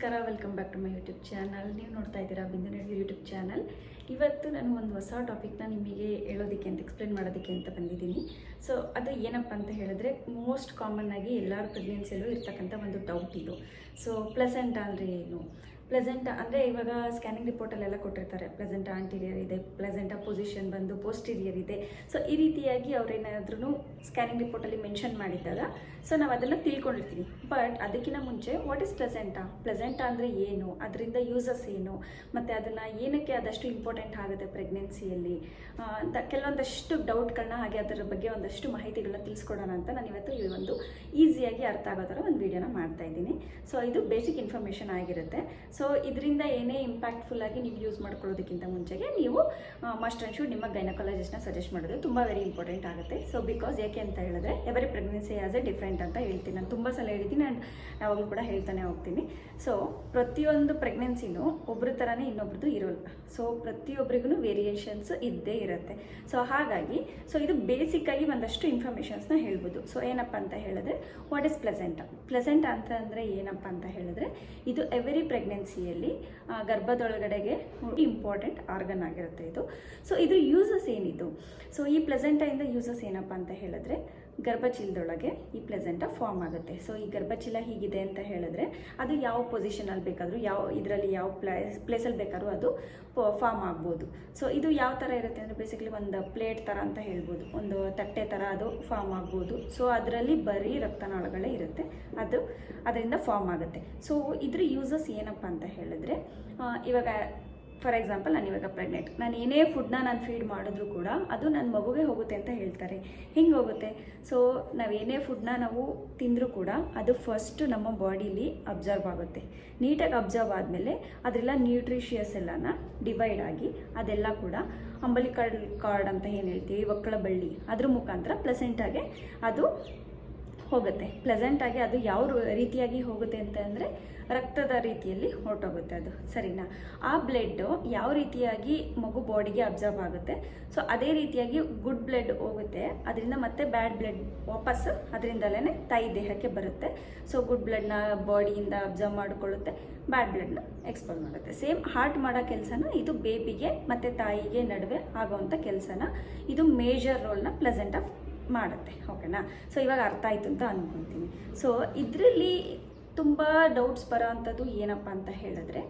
ನಮಸ್ಕಾರ welcome back to my YouTube channel ನೀವು ನೋಡ್ತಾ ಇದ್ದೀರಾ ಬಿಂದು ಯೂಟ್ಯೂಬ್ ಚಾನಲ್ ಇವತ್ತು ನಾನು ಒಂದು ಹೊಸ ಟಾಪಿಕ್ನ ನಿಮಗೆ ಹೇಳೋದಕ್ಕೆ ಅಂತ ಎಕ್ಸ್ಪ್ಲೇನ್ ಮಾಡೋದಕ್ಕೆ ಅಂತ ಬಂದಿದ್ದೀನಿ. ಸೊ ಅದು ಏನಪ್ಪ ಅಂತ ಹೇಳಿದ್ರೆ ಮೋಸ್ಟ್ ಕಾಮನ್ ಆಗಿ ಎಲ್ಲರ ಪ್ರೆಗ್ನೆನ್ಸಿಯಲ್ಲೂ ಇರ್ತಕ್ಕಂಥ ಒಂದು ಡೌಟ್ ಇದು. ಸೊ ಪ್ಲೆಸೆಂಟ್ ಅಂದರೆ ಏನು? ಪ್ಲೆಸೆಂಟ್ ಅಂದರೆ ಇವಾಗ ಸ್ಕ್ಯಾನಿಂಗ್ ರಿಪೋರ್ಟಲ್ಲೆಲ್ಲ ಕೊಟ್ಟಿರ್ತಾರೆ. ಪ್ಲೆಸೆಂಟ್ ಆಂಟೀರಿಯರ್ ಇದೆ ಪ್ಲೆಸೆಂಟ ಪೊಸಿಷನ್ ಬಂದು ಪೋಸ್ಟೀರಿಯರ್ ಇದೆ. ಸೊ ಈ ರೀತಿಯಾಗಿ ಅವರೇನಾದ್ರೂ ಸ್ಕ್ಯಾನಿಂಗ್ ರಿಪೋರ್ಟಲ್ಲಿ ಮೆನ್ಷನ್ ಮಾಡಿದ್ದಾಗ ಸೊ ನಾವು ಅದನ್ನು ತಿಳ್ಕೊಂಡಿರ್ತೀವಿ. ಬಟ್ ಅದಕ್ಕಿಂತ ಮುಂಚೆ ವಾಟ್ ಇಸ್ ಪ್ಲೆಸೆಂಟಾ ಪ್ಲೆಸೆಂಟಾ ಅಂದರೆ ಏನು? ಅದರಿಂದ ಯೂಸಸ್ ಏನು? ಮತ್ತು ಅದನ್ನು ಏನಕ್ಕೆ ಅದಷ್ಟು ಇಂಪಾರ್ಟೆಂಟ್ ಆಗುತ್ತೆ ಪ್ರೆಗ್ನೆನ್ಸಿಯಲ್ಲಿ ಅಂತ ಕೆಲವೊಂದಷ್ಟು ಡೌಟ್ಗಳನ್ನ ಹಾಗೆ ಅದರ ಬಗ್ಗೆ ಒಂದಷ್ಟು ಮಾಹಿತಿಗಳನ್ನ ತಿಳಿಸ್ಕೊಡೋಣ ಅಂತ ನಾನು ಇವತ್ತು ಈ ಒಂದು ಈಸಿಯಾಗಿ ಅರ್ಥ ಆಗೋ ಥರ ಒಂದು ವೀಡಿಯೋನ ಮಾಡ್ತಾ ಇದ್ದೀನಿ. ಸೊ ಇದು ಬೇಸಿಕ್ ಇನ್ಫಾರ್ಮೇಷನ್ ಆಗಿರುತ್ತೆ. ಸೊ ಇದರಿಂದ ಏನೇ ಇಂಪ್ಯಾಕ್ಟ್ಫುಲ್ ಆಗಿ ನೀವು ಯೂಸ್ ಮಾಡ್ಕೊಳ್ಳೋದಕ್ಕಿಂತ ಮುಂಚೆಗೆ ನೀವು ಮಸ್ಟ್ ಆ್ಯಂಡ್ ಶೂಡ್ ನಿಮ್ಮ ಗೈನಕಾಲಜಿಸ್ಟ್ನ ಸಜೆಸ್ಟ್ ಮಾಡೋದು ತುಂಬ ವೆರಿ ಇಂಪಾರ್ಟೆಂಟ್ ಆಗುತ್ತೆ. ಸೊ ಬಿಕಾಸ್ ಯಾಕೆ ಅಂತ ಹೇಳಿದ್ರೆ every pregnancy as a different ಅಂತ ಹೇಳ್ತೀನಿ. ನಾನು ತುಂಬ ಸಲ ಹೇಳಿದ್ದೀನಿ ಆ್ಯಂಡ್ ಯಾವಾಗಲೂ ಕೂಡ ಹೇಳ್ತಾನೆ ಹೋಗ್ತೀನಿ. ಸೊ ಪ್ರತಿಯೊಂದು ಪ್ರೆಗ್ನೆನ್ಸಿನೂ ಒಬ್ಬರ ಥರನೇ ಇನ್ನೊಬ್ರದ್ದು ಇರೋಲ್ಲ. ಸೊ ಪ್ರತಿಯೊಬ್ಬರಿಗೂ ವೇರಿಯೇಷನ್ಸ್ ಇದ್ದೇ ಇರುತ್ತೆ. ಸೊ ಹಾಗಾಗಿ ಸೊ ಇದು ಬೇಸಿಕ್ಕಾಗಿ ಒಂದಷ್ಟು ಇನ್ಫಾರ್ಮೇಷನ್ಸ್ನ ಹೇಳ್ಬೋದು. ಸೊ ಏನಪ್ಪ ಅಂತ ಹೇಳಿದ್ರೆ ವಾಟ್ ಇಸ್ ಪ್ಲೆಸೆಂಟ್ ಪ್ಲೆಸೆಂಟ್ ಅಂತ ಅಂದರೆ ಏನಪ್ಪ ಅಂತ ಹೇಳಿದ್ರೆ, ಇದು ಎವರಿ ಪ್ರೆಗ್ನೆನ್ಸಿಯಲ್ಲಿ ಗರ್ಭದೊಳಗಡೆಗೆ ಇಂಪಾರ್ಟೆಂಟ್ ಆರ್ಗನ್ ಆಗಿರುತ್ತೆ ಇದು. ಸೊ ಇದು ಯೂಸಸ್ ಏನಿದು? ಸೊ ಈ ಪ್ಲೆಸೆಂಟಿಂದ ಯೂಸಸ್ ಏನಪ್ಪ ಅಂತ ಹೇಳಿದ್ರೆ ಗರ್ಭಚೀಲದೊಳಗೆ ಈ ಪ್ಲೆಸೆಂಟ ಫಾರ್ಮ್ ಆಗುತ್ತೆ. ಸೊ ಈ ಗರ್ಭಚೀಲ ಹೀಗಿದೆ ಅಂತ ಹೇಳಿದ್ರೆ ಅದು ಯಾವ ಪೊಸಿಷನಲ್ಲಿ ಬೇಕಾದರೂ, ಯಾವ ಇದರಲ್ಲಿ ಯಾವ ಪ್ಲೇಸ್ ಪ್ಲೇಸಲ್ಲಿ ಬೇಕಾದ್ರೂ ಅದು ಫಾರ್ಮ್ ಆಗ್ಬೋದು. ಸೊ ಇದು ಯಾವ ಥರ ಇರುತ್ತೆ ಅಂದರೆ ಬೇಸಿಕಲಿ ಒಂದು ಪ್ಲೇಟ್ ಥರ ಅಂತ ಹೇಳ್ಬೋದು. ಒಂದು ತಟ್ಟೆ ಥರ ಅದು ಫಾರ್ಮ್ ಆಗ್ಬೋದು. ಸೊ ಅದರಲ್ಲಿ ಬರೀ ರಕ್ತನಾಳಗಳೇ ಇರುತ್ತೆ. ಅದು ಅದರಿಂದ ಫಾರ್ಮ್ ಆಗುತ್ತೆ. ಸೊ ಇದ್ರ ಯೂಸಸ್ ಏನಪ್ಪ ಅಂತ ಹೇಳಿದ್ರೆ ಇವಾಗ ಫಾರ್ ಎಕ್ಸಾಂಪಲ್ ನಾನು ಇವಾಗ ಪ್ರೆಗ್ನೆಂಟ್ ನಾನು ಏನೇ ಫುಡ್ನ ನಾನು ಫೀಡ್ ಮಾಡಿದ್ರು ಕೂಡ ಅದು ನನ್ನ ಮಗುಗೆ ಹೋಗುತ್ತೆ ಅಂತ ಹೇಳ್ತಾರೆ. ಹಿಂಗೆ ಹೋಗುತ್ತೆ? ಸೊ ನಾವು ಏನೇ ಫುಡ್ನ ನಾವು ತಿಂದರೂ ಕೂಡ ಅದು ಫಸ್ಟ್ ನಮ್ಮ ಬಾಡೀಲಿ ಅಬ್ಸರ್ವ್ ಆಗುತ್ತೆ. ನೀಟಾಗಿ ಅಬ್ಸರ್ವ್ ಆದಮೇಲೆ ಅದೆಲ್ಲ ನ್ಯೂಟ್ರಿಷಿಯಸ್ ಎಲ್ಲನ ಡಿವೈಡ್ ಆಗಿ ಅದೆಲ್ಲ ಕೂಡ ಅಂಬಲಿ ಕಾರ್ಡ್ ಅಂತ ಏನು ಹೇಳ್ತೀವಿ ಒಕ್ಕಳ ಬಳ್ಳಿ ಅದ್ರ ಮುಖಾಂತರ ಪ್ಲಸೆಂಟಾಗೆ ಅದು ಹೋಗುತ್ತೆ. ಪ್ಲೆಸೆಂಟಾಗಿ ಅದು ಯಾವ ರೀತಿಯಾಗಿ ಹೋಗುತ್ತೆ ಅಂತ ಅಂದರೆ ರಕ್ತದ ರೀತಿಯಲ್ಲಿ ಹೊರಟೋಗುತ್ತೆ ಅದು. ಸರಿನಾ? ಆ ಬ್ಲಡ್ ಯಾವ ರೀತಿಯಾಗಿ ಮಗು ಬಾಡಿಗೆ ಅಬ್ಸರ್ವ್ ಆಗುತ್ತೆ? ಸೊ ಅದೇ ರೀತಿಯಾಗಿ ಗುಡ್ ಬ್ಲಡ್ ಹೋಗುತ್ತೆ. ಅದರಿಂದ ಮತ್ತೆ ಬ್ಯಾಡ್ ಬ್ಲಡ್ ವಾಪಸ್ ಅದರಿಂದಲೇ ತಾಯಿ ದೇಹಕ್ಕೆ ಬರುತ್ತೆ. ಸೊ ಗುಡ್ ಬ್ಲಡ್ನ ಬಾಡಿಯಿಂದ ಅಬ್ಸರ್ವ್ ಮಾಡಿಕೊಳ್ಳುತ್ತೆ. ಬ್ಯಾಡ್ ಬ್ಲಡ್ನ ಎಕ್ಸ್ಪೋಸ್ ಮಾಡುತ್ತೆ. ಸೇಮ್ ಹಾರ್ಟ್ ಮಾಡೋ ಕೆಲಸನ ಇದು ಬೇಬಿಗೆ ಮತ್ತು ತಾಯಿಗೆ ನಡುವೆ ಆಗೋವಂಥ ಕೆಲಸನ ಇದು ಮೇಜರ್ ರೋಲ್ನ ಪ್ಲೆಸೆಂಟ್ ಆಫ್ ಮಾಡುತ್ತೆ ಓಕೆನಾ ಸೊ ಇವಾಗ ಅರ್ಥ ಆಯ್ತು ಅಂತ ಅಂದ್ಕೊತೀನಿ ಸೊ ಇದರಲ್ಲಿ ತುಂಬ ಡೌಟ್ಸ್ ಬರೋ ಅಂಥದ್ದು ಏನಪ್ಪ ಅಂತ ಹೇಳಿದ್ರೆ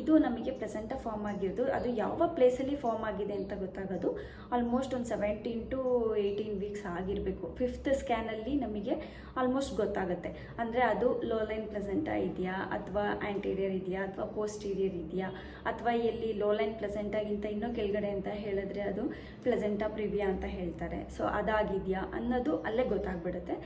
ಇದು ನಮಗೆ ಪ್ರೆಸೆಂಟ ಫಾರ್ಮ್ ಆಗಿರೋದು. ಅದು ಯಾವ ಪ್ಲೇಸಲ್ಲಿ ಫಾರ್ಮ್ ಆಗಿದೆ ಅಂತ ಗೊತ್ತಾಗೋದು. ಆಲ್ಮೋಸ್ಟ್ ಒಂದು ಸೆವೆಂಟೀನ್ ಟು ಏಯ್ಟೀನ್ ವೀಕ್ಸ್ ಆಗಿರಬೇಕು. ಫಿಫ್ತ್ ಸ್ಕ್ಯಾನಲ್ಲಿ ನಮಗೆ ಆಲ್ಮೋಸ್ಟ್ ಗೊತ್ತಾಗುತ್ತೆ. ಅಂದರೆ ಅದು ಲೋ ಲೈನ್ ಪ್ಲೆಸೆಂಟ ಇದೆಯಾ, ಅಥವಾ ಆ್ಯಂಟೀರಿಯರ್ ಇದೆಯಾ, ಅಥವಾ ಪೋಸ್ಟೀರಿಯರ್ ಇದೆಯಾ, ಅಥವಾ ಎಲ್ಲಿ ಲೋಲೈನ್ ಪ್ಲೆಸೆಂಟಾಗಿಂತ ಇನ್ನೂ ಕೆಳಗಡೆ ಅಂತ ಹೇಳಿದ್ರೆ ಅದು ಪ್ಲೆಸೆಂಟಾ ಪ್ರಿವಿಯಾ ಅಂತ ಹೇಳ್ತಾರೆ. ಸೊ ಅದಾಗಿದೆಯಾ ಅನ್ನೋದು ಅಲ್ಲೇ ಗೊತ್ತಾಗ್ಬಿಡುತ್ತೆ.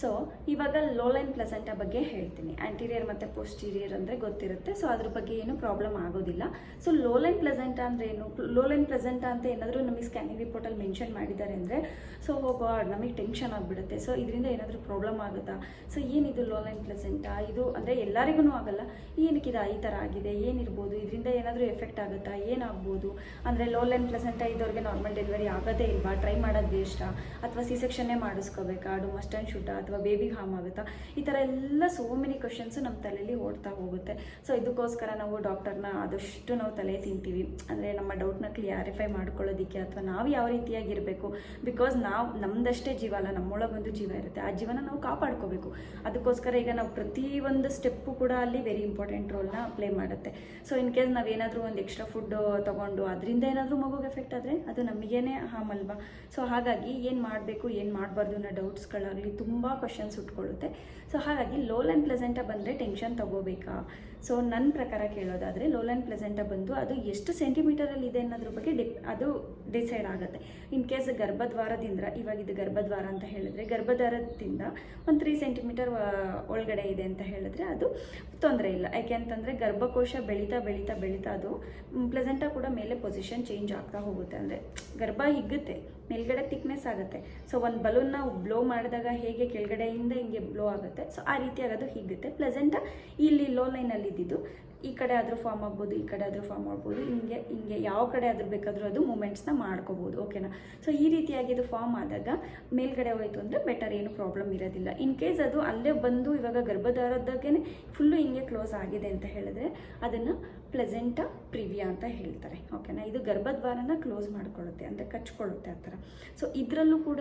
ಸೊ ಇವಾಗ ಲೋಲೈನ್ ಪ್ಲೆಸೆಂಟ ಬಗ್ಗೆ ಹೇಳ್ತೀನಿ. ಆ್ಯಂಟೀರಿಯರ್ ಮತ್ತು ಪೋಸ್ಟೀರಿಯರ್ ಅಂದರೆ ಗೊತ್ತಿರುತ್ತೆ. ಸೊ ಅದ್ರ ಬಗ್ಗೆ ಏನು ಪ್ರಾಬ್ಲಮ್ ಆಗೋದಿಲ್ಲ. ಸೊ ಲೋಲೈನ್ ಪ್ಲೆಸೆಂಟ ಅಂದ್ರೆ ಏನು? ಲೋಲೈನ್ ಪ್ಲೆಸೆಂಟ ಅಂತ ಏನಾದರೂ ನಮಗೆ ಸ್ಕ್ಯಾನಿಂಗ್ ರಿಪೋರ್ಟಲ್ಲಿ ಮೆನ್ಷನ್ ಮಾಡಿದ್ದಾರೆ ಅಂದರೆ ಸೊ ಗಾಡ್ ನಮಗೆ ಟೆನ್ಷನ್ ಆಗಿಬಿಡುತ್ತೆ. ಸೊ ಇದರಿಂದ ಏನಾದರೂ ಪ್ರಾಬ್ಲಮ್ ಆಗುತ್ತಾ? ಸೊ ಏನಿದು ಲೋಲೈನ್ ಪ್ಲೆಸೆಂಟಾ ಇದು ಅಂದರೆ ಎಲ್ಲರಿಗೂ ಆಗಲ್ಲ. ಏನಕ್ಕಿದೆ ಈ ಥರ ಆಗಿದೆ? ಏನಿರ್ಬೋದು? ಇದರಿಂದ ಏನಾದರೂ ಎಫೆಕ್ಟ್ ಆಗುತ್ತಾ? ಏನಾಗ್ಬೋದು? ಅಂದರೆ ಲೋಲೈನ್ ಪ್ಲೆಸೆಂಟ ಇದ್ದವ್ರಿಗೆ ನಾರ್ಮಲ್ ಡೆಲಿವರಿ ಆಗೋದೇ ಇಲ್ವಾ? ಟ್ರೈ ಮಾಡೋದು ವೇಸ್ಟಾ ಅಥವಾ ಸಿ ಸೆಕ್ಷನ್ನೇ ಮಾಡಿಸ್ಕೋಬೇಕಾ ಮಸ್ಟ್ ಆ್ಯಂಡ್ ಶೂಟ ಅಥವಾ ಬೇಬಿ ಹಾರ್ಮ್ ಆಗುತ್ತಾ? ಈ ಥರ ಎಲ್ಲ ಸೋ ಮೆನಿ ಕ್ವಶನ್ಸು ನಮ್ಮ ತಲೆಯಲ್ಲಿ ಓಡ್ತಾ ಹೋಗುತ್ತೆ. ಸೊ ಇದಕ್ಕೋಸ್ಕರ ನಾವು ಡಾಕ್ಟರ್ನ ಆದಷ್ಟು ನಾವು ತಲೆ ತಿಂತೀವಿ. ಅಂದರೆ ನಮ್ಮ ಡೌಟ್ನ ಕ್ಲಿಯಾರಿಫೈ ಮಾಡ್ಕೊಳ್ಳೋದಕ್ಕೆ ಅಥವಾ ನಾವು ಯಾವ ರೀತಿಯಾಗಿರಬೇಕು? ಬಿಕಾಸ್ ನಾವು ನಮ್ಮದಷ್ಟೇ ಜೀವ ಅಲ್ಲ, ನಮ್ಮೊಳಗೊಂದು ಜೀವ ಇರುತ್ತೆ. ಆ ಜೀವನ ನಾವು ಕಾಪಾಡ್ಕೋಬೇಕು. ಅದಕ್ಕೋಸ್ಕರ ಈಗ ನಾವು ಪ್ರತಿ ಒಂದು ಸ್ಟೆಪ್ಪು ಕೂಡ ಅಲ್ಲಿ ವೆರಿ ಇಂಪಾರ್ಟೆಂಟ್ ರೋಲ್ನ ಪ್ಲೇ ಮಾಡುತ್ತೆ. ಸೊ ಇನ್ ಕೇಸ್ ನಾವು ಏನಾದರೂ ಒಂದು ಎಕ್ಸ್ಟ್ರಾ ಫುಡ್ ತೊಗೊಂಡು ಅದರಿಂದ ಏನಾದರೂ ಮಗುಗೆ ಎಫೆಕ್ಟ್ ಆದರೆ ಅದು ನಮಗೇನೆ ಹಾಮ್ ಅಲ್ವಾ? ಸೊ ಹಾಗಾಗಿ ಏನು ಮಾಡಬೇಕು, ಏನು ಮಾಡಬಾರ್ದು ಅನ್ನೋ ಡೌಟ್ಸ್ಗಳಾಗಲಿ ತುಂಬ ಕ್ವಶನ್ಸ್ ಉಟ್ಕೊಳ್ಳುತ್ತೆ. ಸೊ ಹಾಗಾಗಿ ಲೋಲ್ ಪ್ಲೆಸೆಂಟಾಗಿ ಬಂದರೆ ಟೆನ್ಷನ್ ತಗೋಬೇಕಾ? ಸೊ ನನ್ನ ಪ್ರಕಾರ ಕೇಳೋದಾದರೆ ಲೋಲ್ಯಾಂಡ್ ಪ್ಲೆಸೆಂಟ ಬಂದು ಅದು ಎಷ್ಟು ಸೆಂಟಿಮೀಟರಲ್ಲಿ ಇದೆ ಅನ್ನೋದ್ರ ಬಗ್ಗೆ ಡಿಪ್, ಅದು ಡಿಸೈಡ್ ಆಗುತ್ತೆ. ಇನ್ ಕೇಸ್ ಗರ್ಭದ್ವಾರದಿಂದ, ಇವಾಗ ಇದು ಗರ್ಭದ್ವಾರ ಅಂತ ಹೇಳಿದ್ರೆ, ಗರ್ಭದ್ವಾರದಿಂದ ಒಂದು ತ್ರೀ ಸೆಂಟಿಮೀಟರ್ ಒಳಗಡೆ ಇದೆ ಅಂತ ಹೇಳಿದ್ರೆ ಅದು ತೊಂದರೆ ಇಲ್ಲ. ಯಾಕೆ ಅಂತಂದರೆ ಗರ್ಭಕೋಶ ಬೆಳೀತಾ ಬೆಳೀತಾ ಬೆಳೀತಾ ಅದು ಪ್ಲೆಸೆಂಟ ಕೂಡ ಮೇಲೆ ಪೊಸಿಷನ್ ಚೇಂಜ್ ಆಗ್ತಾ ಹೋಗುತ್ತೆ. ಅಂದರೆ ಗರ್ಭ ಹಿಗ್ಗುತ್ತೆ, ಮೇಲ್ಗಡೆ ತಿಕ್ನೆಸ್ ಆಗುತ್ತೆ. ಸೊ ಒಂದು ಬಲೂನ್ನ ಬ್ಲೋ ಮಾಡಿದಾಗ ಹೇಗೆ ಕೆಳಗಡೆಯಿಂದ ಹಿಂಗೆ ಬ್ಲೋ ಆಗುತ್ತೆ, ಸೊ ಆ ರೀತಿಯಾಗಿ ಅದು ಹಿಗ್ಗುತ್ತೆ. ಪ್ಲೆಸೆಂಟ ಇಲ್ಲಿ ಲೋ ಲೈನಲ್ಲಿ ಇದ್ದಿದ್ದು ಈ ಕಡೆ ಆದರೂ ಫಾರ್ಮ್ ಆಗ್ಬೋದು, ಈ ಕಡೆ ಆದರೂ ಫಾರ್ಮ್ ಆಗ್ಬೋದು, ಹಿಂಗೆ ಹಿಂಗೆ ಯಾವ ಕಡೆ ಆದರೂ ಬೇಕಾದರೂ ಅದು ಮೂಮೆಂಟ್ಸ್ನ ಮಾಡ್ಕೋಬೋದು ಓಕೆನಾ ಸೊ ಈ ರೀತಿಯಾಗಿ ಇದು ಫಾರ್ಮ್ ಆದಾಗ ಮೇಲ್ಗಡೆ ಹೋಯಿತು ಅಂದರೆ ಬೆಟರ್ ಏನು ಪ್ರಾಬ್ಲಮ್ ಇರೋದಿಲ್ಲ. ಇನ್ ಕೇಸ್ ಅದು ಅಲ್ಲೇ ಬಂದು ಇವಾಗ ಗರ್ಭಧಾರದಾಗೇ ಫುಲ್ಲು ಹಿಂಗೆ ಕ್ಲೋಸ್ ಆಗಿದೆ ಅಂತ ಹೇಳಿದ್ರೆ ಅದನ್ನು ಪ್ಲೆಸೆಂಟ ಪ್ರಿವಿಯಾ ಅಂತ ಹೇಳ್ತಾರೆ ಓಕೆನಾ ಇದು ಗರ್ಭದ್ವಾರನ ಕ್ಲೋಸ್ ಮಾಡ್ಕೊಳ್ಳುತ್ತೆ, ಅಂದರೆ ಕಚ್ಕೊಳ್ಳುತ್ತೆ ಆ ಥರ. ಸೊ ಇದರಲ್ಲೂ ಕೂಡ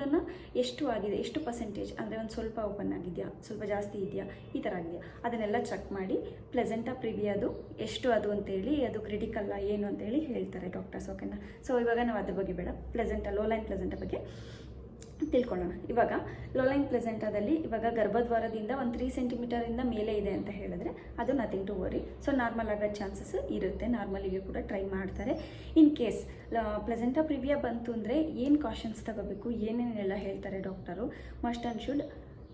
ಎಷ್ಟು ಆಗಿದೆ, ಎಷ್ಟು ಪರ್ಸೆಂಟೇಜ್ ಅಂದರೆ ಒಂದು ಸ್ವಲ್ಪ ಓಪನ್ ಆಗಿದೆಯಾ? ಸ್ವಲ್ಪ ಜಾಸ್ತಿ ಇದೆಯಾ? ಈ ಥರ ಆಗಿದೆಯಾ? ಅದನ್ನೆಲ್ಲ ಚೆಕ್ ಮಾಡಿ ಪ್ಲೆಸೆಂಟ ಪ್ರಿವಿಯಾದು ಎಷ್ಟು ಅದು ಅಂತೇಳಿ, ಅದು ಕ್ರಿಟಿಕಲ್ಲ ಏನು ಅಂತೇಳಿ ಹೇಳ್ತಾರೆ ಡಾಕ್ಟರ್ಸ್ ಓಕೆನಾ ಸೊ ಇವಾಗ ನಾವು ಅದ್ರ ಬಗ್ಗೆ ಬೇಡ. ಪ್ಲೆಸೆಂಟ ಲೋ ಲೈನ್ ಪ್ಲೆಸೆಂಟ ಬಗ್ಗೆ ತಿಳ್ಕೊಳ್ಳೋಣ. ಇವಾಗ ಲೋಲೈನ್ ಪ್ಲೆಸೆಂಟದಲ್ಲಿ ಇವಾಗ ಗರ್ಭದ್ವಾರದಿಂದ ಒಂದು ತ್ರೀ ಸೆಂಟಿಮೀಟರಿಂದ ಮೇಲೆ ಇದೆ ಅಂತ ಹೇಳಿದ್ರೆ ಅದು nothing to worry so normal ಆಗೋ ಚಾನ್ಸಸ್ ಇರುತ್ತೆ. ನಾರ್ಮಲಿಗೆ ಕೂಡ ಟ್ರೈ ಮಾಡ್ತಾರೆ. ಇನ್ ಕೇಸ್ ಪ್ಲೆಸೆಂಟ ಪ್ರಿವಿಯಾ ಬಂತು ಅಂದರೆ ಏನು ಕಾಷನ್ಸ್ ತಗೋಬೇಕು? ಏನೇನೆಲ್ಲ ಹೇಳ್ತಾರೆ doctor must and should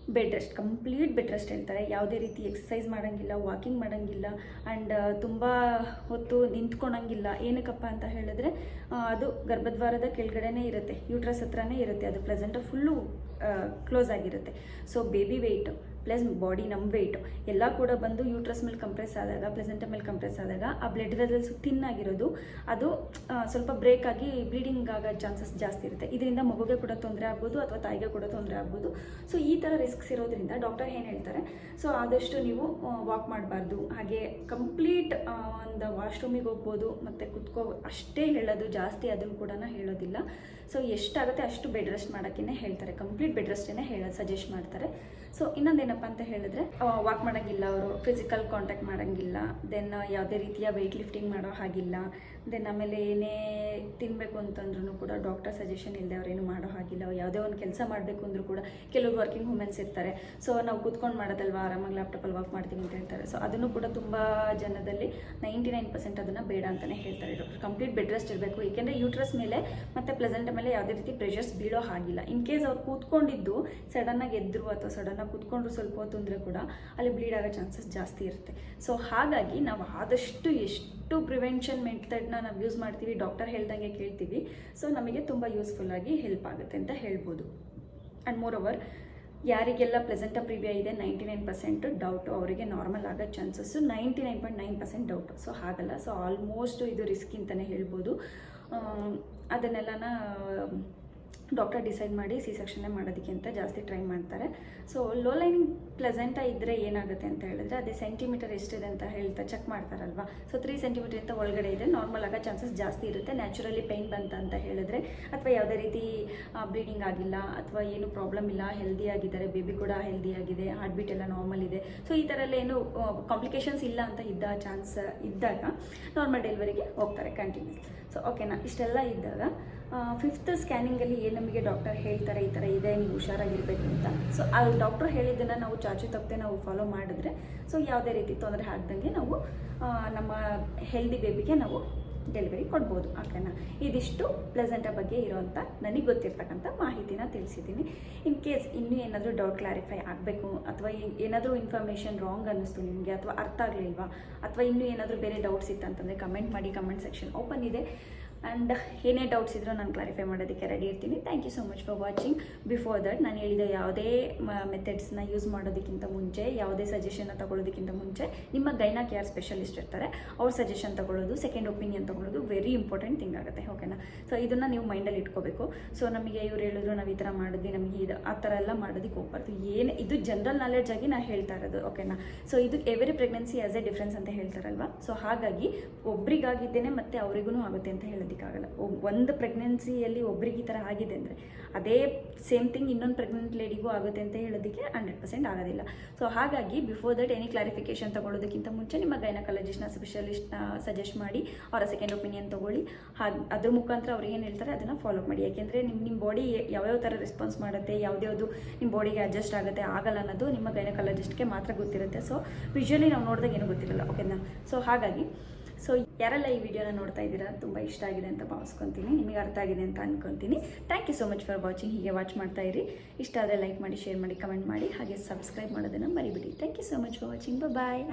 bed rest, complete bed rest ಹೇಳ್ತಾರೆ. ಯಾವುದೇ ರೀತಿ ಎಕ್ಸಸೈಸ್ ಮಾಡೋಂಗಿಲ್ಲ, ವಾಕಿಂಗ್ ಮಾಡೋಂಗಿಲ್ಲ ಆ್ಯಂಡ್ ತುಂಬ ಹೊತ್ತು ನಿಂತ್ಕೊಳಂಗಿಲ್ಲ. ಏನಕ್ಕಪ್ಪ ಅಂತ ಹೇಳಿದ್ರೆ ಅದು ಗರ್ಭದ್ವಾರದ ಕೆಳಗಡೆನೇ ಇರುತ್ತೆ. ಯೂಟ್ರಸ್ ಹತ್ರನೇ ಇರುತ್ತೆ. ಅದು ಪ್ರೆಸೆಂಟ್ ಫುಲ್ಲು ಕ್ಲೋಸ್ ಆಗಿರುತ್ತೆ. So, baby weight. Plus body ನಮ್ಮ ವೆಯ್ಟ್ ಎಲ್ಲ ಕೂಡ ಬಂದು ಯೂಟ್ರಸ್ ಮೇಲೆ ಕಂಪ್ರೆಸ್ ಆದಾಗ ಪ್ಲೆಸೆಂಟ ಮೇಲೆ ಕಂಪ್ರೆಸ್ ಆದಾಗ ಆ ಬ್ಲಡ್ ವೆಸಲ್ಸ್ ಆಗಿರೋದು. ಅದು ಸ್ವಲ್ಪ ಬ್ರೇಕ್ ಆಗಿ ಬ್ಲೀಡಿಂಗ್ ಆಗೋ ಚಾನ್ಸಸ್ ಜಾಸ್ತಿ ಇರುತ್ತೆ. ಇದರಿಂದ ಮಗುಗೆ ಕೂಡ ತೊಂದರೆ ಆಗ್ಬೋದು ಅಥವಾ ತಾಯಿಗೆ ಕೂಡ ತೊಂದರೆ ಆಗ್ಬೋದು. ಸೊ ಈ ಥರ ರಿಸ್ಕ್ಸ್ ಇರೋದ್ರಿಂದ ಡಾಕ್ಟರ್ ಏನು ಹೇಳ್ತಾರೆ? ಸೊ ಆದಷ್ಟು ನೀವು ವಾಕ್ ಮಾಡಬಾರ್ದು. ಹಾಗೆ ಕಂಪ್ಲೀಟ್ ಒಂದು ವಾಶ್ರೂಮಿಗೆ ಹೋಗ್ಬೋದು, ಮತ್ತು ಕುತ್ಕೋ, ಅಷ್ಟೇ ಹೇಳೋದು ಜಾಸ್ತಿ ಅದನ್ನು ಕೂಡ ಹೇಳೋದಿಲ್ಲ. ಸೊ ಎಷ್ಟಾಗುತ್ತೆ ಅಷ್ಟು ಬೆಡ್ ರೆಸ್ಟ್ ಮಾಡೋಕ್ಕೇ ಹೇಳ್ತಾರೆ. ಕಂಪ್ಲೀಟ್ ಬೆಡ್ ರೆಸ್ಟೇ ಹೇಳೋದು ಸಜೆಸ್ಟ್ ಮಾಡ್ತಾರೆ. ಸೊ ಇನ್ನೊಂದೇನಪ್ಪ ಅಂತ ಹೇಳಿದ್ರೆ ವಾಕ್ ಮಾಡೋಂಗಿಲ್ಲ ಅವರು ಫಿಸಿಕಲ್ ಕಾಂಟ್ಯಾಕ್ಟ್ ಮಾಡೋಂಗಿಲ್ಲ ದೆನ್ ಯಾವುದೇ ರೀತಿಯ ವೆಯ್ಟ್ ಲಿಫ್ಟಿಂಗ್ ಮಾಡೋ ಹಾಗಿಲ್ಲ. ದೆನ್ ಆಮೇಲೆ ಏನೇ ತಿನ್ನಬೇಕು ಅಂತಂದ್ರೂ ಕೂಡ ಡಾಕ್ಟರ್ ಸಜೆಷನ್ ಇಲ್ಲದೆ ಅವ್ರೇನು ಮಾಡೋ ಹಾಗಿಲ್ಲ. ಯಾವುದೇ ಒಂದು ಕೆಲಸ ಮಾಡಬೇಕು ಅಂದರೂ ಕೂಡ ಕೆಲವರು ವರ್ಕಿಂಗ್ ವುಮೆನ್ಸ್ ಇರ್ತಾರೆ. ಸೊ ನಾವು ಕೂತ್ಕೊಂಡು ಮಾಡೋದಲ್ವಾ? ಆರಾಮಾಗಿ ಲ್ಯಾಪ್ಟಾಪಲ್ಲಿ ವರ್ಕ್ ಮಾಡ್ತೀವಿ ಅಂತ ಹೇಳ್ತಾರೆ. ಸೊ ಅದನ್ನು ಕೂಡ ತುಂಬ ಜನದಲ್ಲಿ ನೈಂಟಿ ನೈನ್ ಪರ್ಸೆಂಟ್ ಅದನ್ನು ಬೇಡ ಅಂತಲೇ ಹೇಳ್ತಾರೆ ಡಾಕ್ಟರ್ ಕಂಪ್ಲೀಟ್ ಬೆಡ್ ರೆಸ್ಟ್ ಇರಬೇಕು. ಏಕೆಂದರೆ ಯೂಟ್ರಸ್ ಮೇಲೆ ಮತ್ತು ಪ್ಲೆಸೆಂಟ್ ಮೇಲೆ ಯಾವುದೇ ರೀತಿ ಪ್ರೆಷರ್ಸ್ ಬೀಳೋ ಹಾಗಿಲ್ಲ. ಇನ್ ಕೇಸ್ ಅವ್ರು ಕೂತ್ಕೊಂಡಿದ್ದು ಸಡನ್ನಾಗಿ ಎದ್ರು ಅಥವಾ ಸಡನ್ನಾಗಿ ಕೂತ್ಕೊಂಡ್ರು ಸ್ವಲ್ಪ ಹೊತ್ತು ಅಂದರೆ ಕೂಡ ಅಲ್ಲಿ ಬ್ಲೀಡ್ ಆಗೋ ಚಾನ್ಸಸ್ ಜಾಸ್ತಿ ಇರುತ್ತೆ. ಸೊ ಹಾಗಾಗಿ ನಾವು ಆದಷ್ಟು ಎಷ್ಟು ಪ್ರಿವೆನ್ಷನ್ ಮೆಥಡ್ನ ನಾವು ಯೂಸ್ ಮಾಡ್ತೀವಿ, ಡಾಕ್ಟರ್ ಹೇಳ್ದಂಗೆ ಕೇಳ್ತೀವಿ. ಸೊ ನಮಗೆ ತುಂಬ ಯೂಸ್ಫುಲ್ಲಾಗಿ ಹೆಲ್ಪ್ ಆಗುತ್ತೆ ಅಂತ ಹೇಳ್ಬೋದು. ಆ್ಯಂಡ್ ಮೋರ್ ಓವರ್ ಯಾರಿಗೆಲ್ಲ ಪ್ಲೆಸೆಂಟ ಪ್ರಿವಿಯಾ ಇದೆ ನೈಂಟಿ ನೈನ್ ಪರ್ಸೆಂಟ್ ಡೌಟು ಅವರಿಗೆ ನಾರ್ಮಲ್ ಆಗೋ chances ninety nine point nine percent doubt so ಹಾಗಲ್ಲ. ಸೊ ಆಲ್ಮೋಸ್ಟ್ ಇದು ರಿಸ್ಕ್ ಅಂತಲೇ ಹೇಳ್ಬೋದು. ಅದನ್ನೆಲ್ಲನ ಡಾಕ್ಟರ್ ಡಿಸೈಡ್ ಮಾಡಿ ಸಿ ಸೆಕ್ಷನ್ನೇ ಮಾಡೋದಕ್ಕೆ ಅಂತ ಜಾಸ್ತಿ ಟ್ರೈ ಮಾಡ್ತಾರೆ. ಸೊ ಲೋ ಲೈನಿಂಗ್ ಪ್ಲೆಸೆಂಟ ಇದ್ದರೆ ಏನಾಗುತ್ತೆ ಅಂತ ಹೇಳಿದ್ರೆ ಅದೇ ಸೆಂಟಿಮೀಟರ್ ಎಷ್ಟಿದೆ ಅಂತ ಹೇಳ್ತಾ ಚೆಕ್ ಮಾಡ್ತಾರಲ್ವಾ? ಸೊ ತ್ರೀ ಸೆಂಟಿಮೀಟರ್ ಅಂತ ಒಳಗಡೆ ಇದೆ. ನಾರ್ಮಲ್ ಆಗೋ ಚಾನ್ಸಸ್ ಜಾಸ್ತಿ ಇರುತ್ತೆ. ನ್ಯಾಚುರಲಿ ಪೇಯ್ನ್ ಬಂತ ಅಂತ ಹೇಳಿದ್ರೆ ಅಥವಾ ಯಾವುದೇ ರೀತಿ ಬ್ಲೀಡಿಂಗ್ ಆಗಿಲ್ಲ ಅಥವಾ ಏನು ಪ್ರಾಬ್ಲಮ್ ಇಲ್ಲ ಹೆಲ್ದಿ ಆಗಿದ್ದಾರೆ ಬೇಬಿ ಕೂಡ ಹೆಲ್ದಿ ಆಗಿದೆ ಹಾರ್ಟ್ ಬೀಟ್ ಎಲ್ಲ ನಾರ್ಮಲ್ ಇದೆ. ಸೊ ಈ ಥರ ಎಲ್ಲ ಏನು ಕಾಂಪ್ಲಿಕೇಶನ್ಸ್ ಇಲ್ಲ ಅಂತ ಇದ್ದ ಚಾನ್ಸ್ ಇದ್ದಾಗ ನಾರ್ಮಲ್ ಡೆಲಿವರಿಗೆ ಹೋಗ್ತಾರೆ ಕಂಟಿನ್ಯೂಸ್ ಸೊ ಓಕೆನಾ ಇಷ್ಟೆಲ್ಲ ಇದ್ದಾಗ ಫಿಫ್ತ್ ಸ್ಕ್ಯಾನಿಂಗಲ್ಲಿ ಏನು ನಮಗೆ ಡಾಕ್ಟರ್ ಹೇಳ್ತಾರೆ, ಈ ಥರ ಇದೆ, ನೀವು ಹುಷಾರಾಗಿರಬೇಕು ಅಂತ. ಸೊ ಆ ಡಾಕ್ಟರ್ ಹೇಳಿದ್ದನ್ನು ನಾವು ಚಾಚು ತಪ್ಪದೆ ನಾವು ಫಾಲೋ ಮಾಡಿದ್ರೆ ಸೊ ಯಾವುದೇ ರೀತಿ ತೊಂದರೆ ಆಗ್ದಂಗೆ ನಾವು ನಮ್ಮ ಹೆಲ್ದಿ ಬೇಬಿಗೆ ನಾವು ಡೆಲಿವರಿ ಕೊಡ್ಬೋದು ಓಕೆನಾ ಇದಿಷ್ಟು ಪ್ಲೆಸೆಂಟ ಬಗ್ಗೆ ಇರೋವಂಥ ನನಗೆ ಗೊತ್ತಿರ್ತಕ್ಕಂಥ ಮಾಹಿತಿನ ತಿಳಿಸಿದ್ದೀನಿ ಇನ್ ಕೇಸ್ ಇನ್ನೂ ಏನಾದರೂ ಡೌಟ್ ಕ್ಲಾರಿಫೈ ಆಗಬೇಕು, ಅಥವಾ ಏನಾದರೂ ಇನ್ಫಾರ್ಮೇಷನ್ ರಾಂಗ್ ಅನ್ನಿಸ್ತು ನಿಮಗೆ, ಅಥವಾ ಅರ್ಥ ಆಗಲಿಲ್ವಾ, ಅಥವಾ ಇನ್ನೂ ಏನಾದರೂ ಬೇರೆ ಡೌಟ್ಸ್ ಇತ್ತಂತಂದರೆ ಕಮೆಂಟ್ ಮಾಡಿ ಕಮೆಂಟ್ ಸೆಕ್ಷನ್ ಓಪನ್ ಇದೆ. ಆ್ಯಂಡ್ ಏನೇ ಡೌಟ್ಸ್ ಇದ್ದರೂ ನಾನು ಕ್ಲಾರಿಫೈ ಮಾಡೋದಕ್ಕೆ ರೆಡಿ ಇರ್ತೀನಿ. Thank you so much for watching before that ನಾನು ಹೇಳಿದ ಯಾವುದೇ ಮೆಥಡ್ಸ್ನ ಯೂಸ್ ಮಾಡೋದಕ್ಕಿಂತ ಮುಂಚೆ, ಯಾವುದೇ ಸಜೆಷನ್ನ ತಗೊಳ್ಳೋದಕ್ಕಿಂತ ಮುಂಚೆ, ನಿಮ್ಮ ಗೈನಾ ಕೇರ್ ಸ್ಪೆಷಲಿಸ್ಟ್ ಇರ್ತಾರೆ. ಅವ್ರ ಸಜೆಷನ್ ತೊಗೊಳ್ಳೋದು ಸೆಕೆಂಡ್ ಒಪಿನಿಯನ್ ತೊಗೊಳ್ಳೋದು ವೆರಿ ಇಂಪಾರ್ಟೆಂಟ್ ಥಿಂಗ್ ಆಗುತ್ತೆ. ಓಕೆನಾ ಸೊ ಇದನ್ನು ನೀವು ಮೈಂಡಲ್ಲಿ ಇಟ್ಕೋಬೇಕು. ಸೊ ನಮಗೆ ಇವ್ರು ಹೇಳಿದ್ರು, ನಾವು ಈ ಥರ ಮಾಡಿದ್ವಿ, ನಮಗೆ ಇದು, ಆ ಥರ ಎಲ್ಲ ಮಾಡೋದಕ್ಕೆ ಹೋಗ್ಬಾರ್ದು. ಏನು, ಇದು ಜನರಲ್ ನಾಲೆಡ್ಜ್ ಆಗಿ ನಾನು ಹೇಳ್ತಾ ಇರೋದು. ಓಕೆನಾ ಸೊ ಇದು every pregnancy as a difference ಅಂತ ಹೇಳ್ತಾರಲ್ವಾ? ಸೊ ಹಾಗಾಗಿ ಒಬ್ರಿಗಾಗಿದ್ದೇನೆ ಮತ್ತು ಅವರಿಗೂ ಆಗುತ್ತೆ ಅಂತ ಹೇಳೋದಕ್ಕಾಗಲ್ಲ ಒಂದು ಪ್ರೆಗ್ನೆನ್ಸಿಯಲ್ಲಿ ಒಬ್ರಿಗೆ ಈ ಥರ ಆಗಿದೆ ಅಂದರೆ ಅದೇ ಸೇಮ್ ಥಿಂಗ್ ಇನ್ನೊಂದು ಪ್ರೆಗ್ನೆಂಟ್ ಲೇಡಿಗೂ ಆಗುತ್ತೆ ಅಂತ ಹೇಳೋದಕ್ಕೆ ಹಂಡ್ರೆಡ್ ಪರ್ಸೆಂಟ್ ಆಗೋದಿಲ್ಲ. ಸೊ ಹಾಗಾಗಿ ಬಿಫೋರ್ ದಟ್ ಎನಿ ಕ್ಲಾರಿಫಿಕೇಶನ್ ತಗೊಳ್ಳೋದಕ್ಕಿಂತ ಮುಂಚೆ ನಿಮ್ಮ ಗೈನಕಾಲಜಿಸ್ಟ್ನ, ಸ್ಪೆಷಲಿಸ್ಟ್ನ ಸಜೆಸ್ಟ್ ಮಾಡಿ, ಅವರ ಸೆಕೆಂಡ್ ಒಪಿನಿಯನ್ ತಗೊಳ್ಳಿ. ಹಾಗೆ, ಅದ್ರ ಮುಖಾಂತರ ಅವ್ರು ಏನು ಹೇಳ್ತಾರೆ ಅದನ್ನು ಫಾಲೋ ಮಾಡಿ. ಯಾಕೆಂದರೆ ನಿಮ್ಮ ನಿಮ್ಮ ಬಾಡಿ ಯಾವ್ಯಾವ ಥರ ರೆಸ್ಪಾನ್ಸ್ ಮಾಡುತ್ತೆ, ಯಾವ್ದ್ಯಾವುದು ನಿಮ್ಮ ಬಾಡಿಗೆ ಅಡ್ಜಸ್ಟ್ ಆಗುತ್ತೆ, ಆಗಲ್ಲ ಅನ್ನೋದು ನಿಮ್ಮ ಗೈನಕಾಲಜಿಸ್ಟ್ಗೆ ಮಾತ್ರ ಗೊತ್ತಿರುತ್ತೆ. ಸೊ ವಿಜುವಲಿ ನಾವು ನೋಡಿದಾಗ ಏನೂ ಗೊತ್ತಿರಲ್ಲ, ಓಕೆನಾ? ಸೊ ಹಾಗಾಗಿ ಸೊ ಯಾರೆಲ್ಲ ಈ ವಿಡಿಯೋನ ನೋಡ್ತಾ ಇದ್ದೀರಾ, ತುಂಬ ಇಷ್ಟ ಆಗಿದೆ ಅಂತ ಭಾವಿಸ್ಕೊತೀನಿ. ನಿಮಗೆ ಅರ್ಥ ಆಗಿದೆ ಅಂತ ಅನ್ಕೊತೀನಿ. Thank you so much for watching ಹೀಗೆ ವಾಚ್ ಮಾಡ್ತಾ ಇರಿ. ಇಷ್ಟ ಆದರೆ ಲೈಕ್ ಮಾಡಿ ಶೇರ್ ಮಾಡಿ ಕಮೆಂಟ್ ಮಾಡಿ. ಹಾಗೆ ಸಬ್ಸ್ಕ್ರೈಬ್ ಮಾಡೋದನ್ನು ಮರಿಬಿಡಿ. Thank you so much for watching bye